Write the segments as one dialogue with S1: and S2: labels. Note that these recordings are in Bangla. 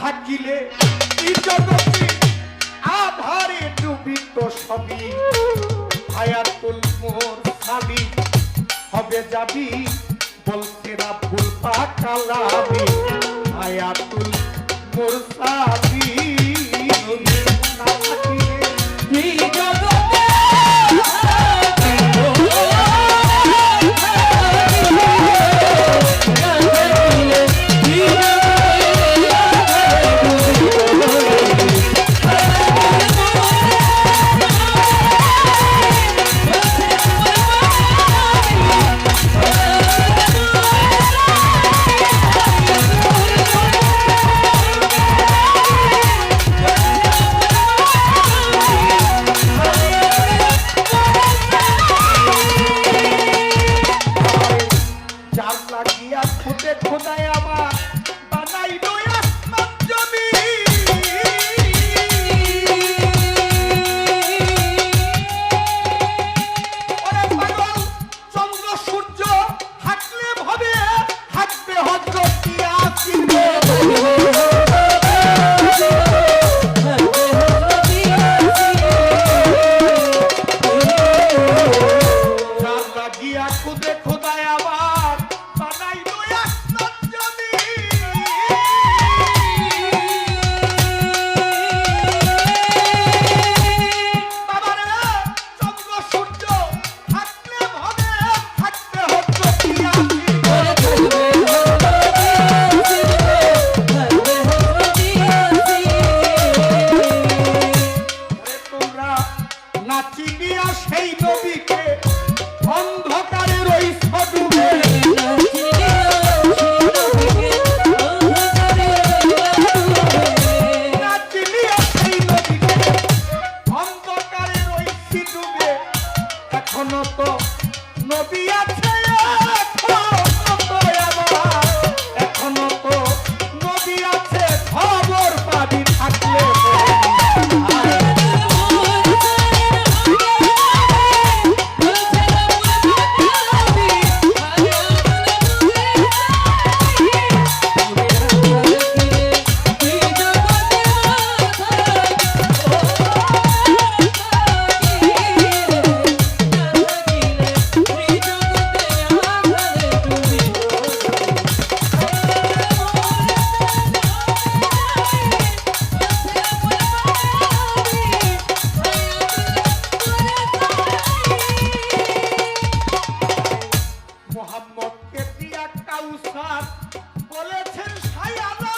S1: থাকিলে জগতে আধারে ডুবিত সবই আয়ার মোর খালি হবে যাবি বলছে রাবুল পাকালাবি আয়াতুল মোর সাবি পক্ষে দিয়া কাউসার বলেছেন
S2: সাইয়াদা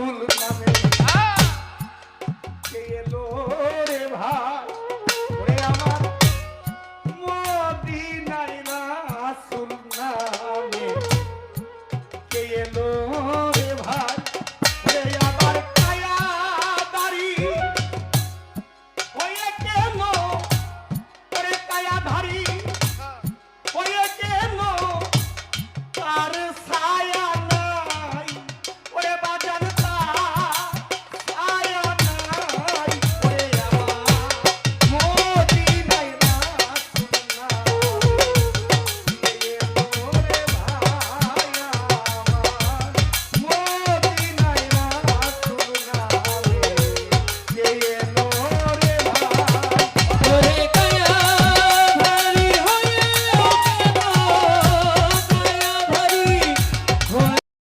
S2: রাসূল নামে। কে এলো?